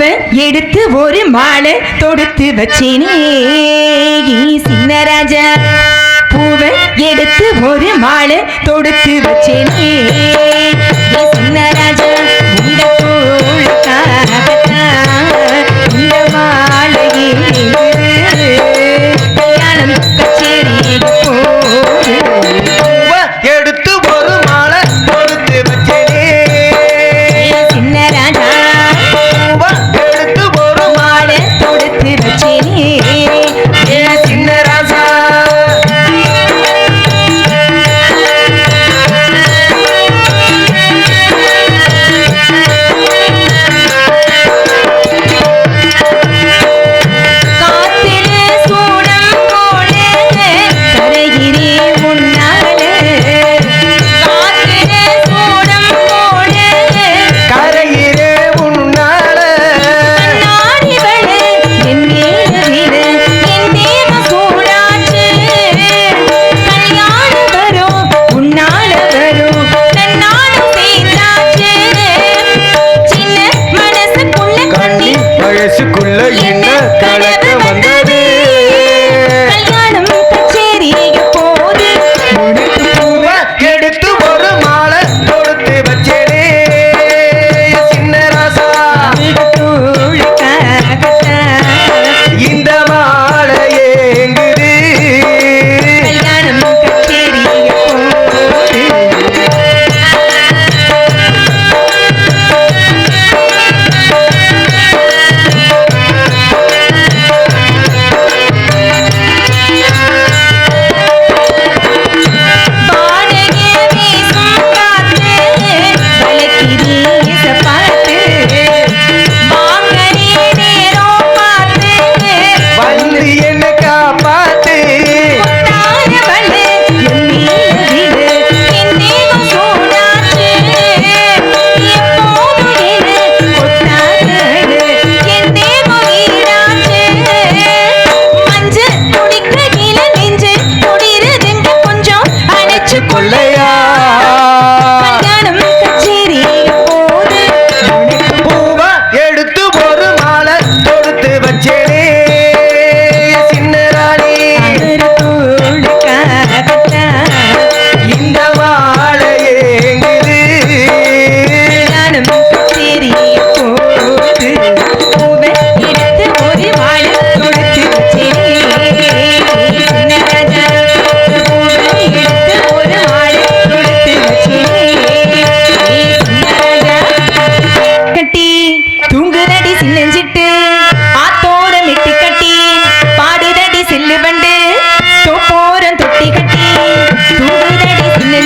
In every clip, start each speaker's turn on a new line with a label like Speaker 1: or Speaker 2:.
Speaker 1: பூவை எடுத்து ஒரு மாலை தொடுத்து வச்சினே. சின்ன ராஜா பூவை எடுத்து ஒரு மாலை தொடுத்து வச்சினே. சின்ன ராஜா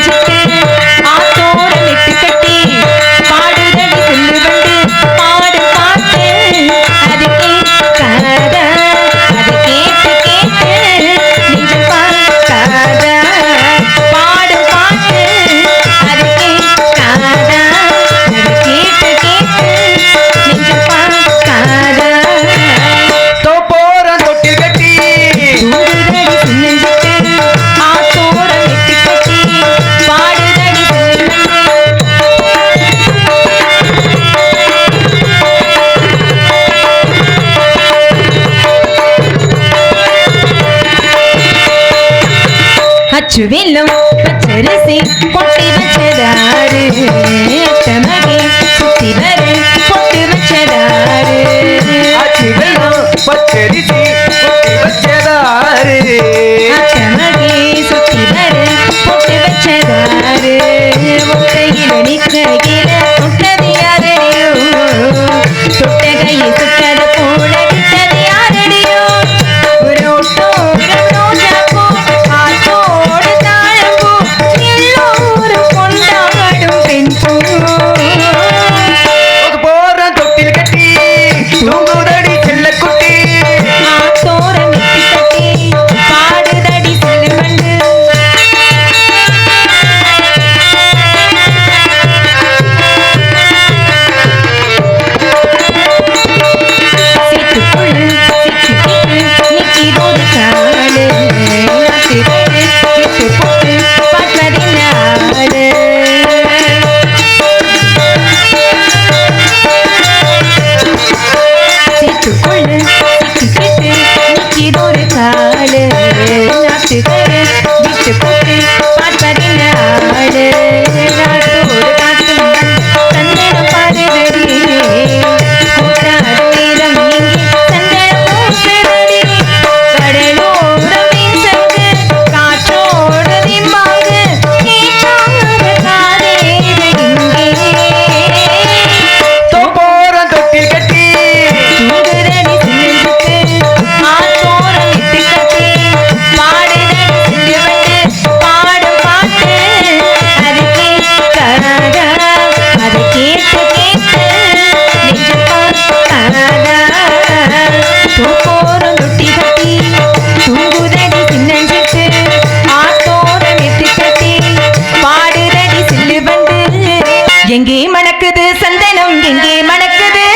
Speaker 1: Thank you. పచ్చు వెల్లం పచ్చరిసి it.
Speaker 2: மணக்குது
Speaker 1: சந்தனம் எங்கே மணக்குது.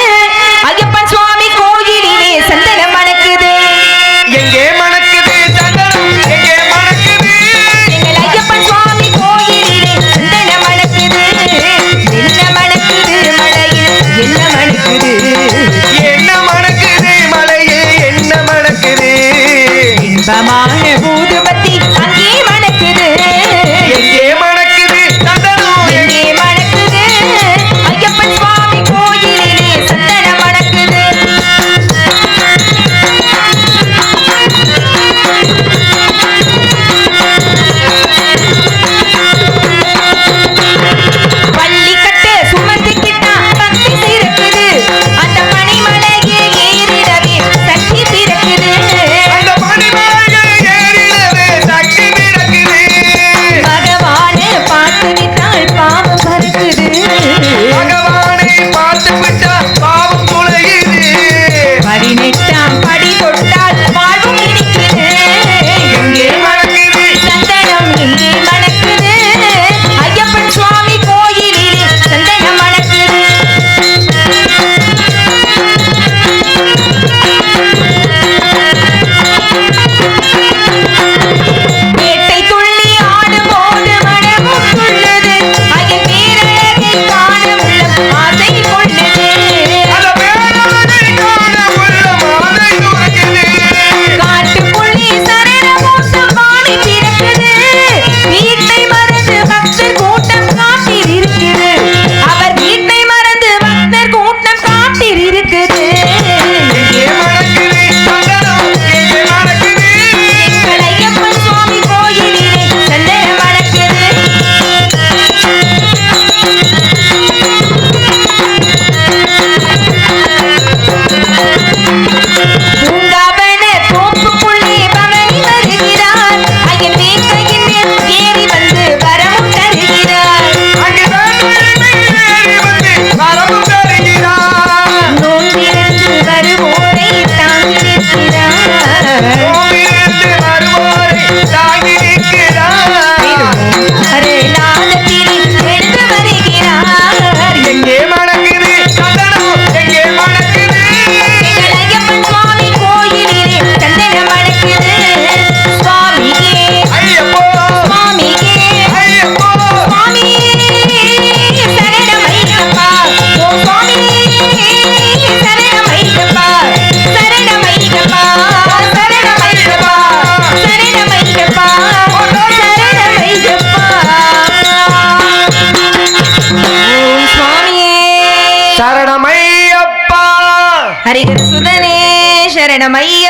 Speaker 2: amarilla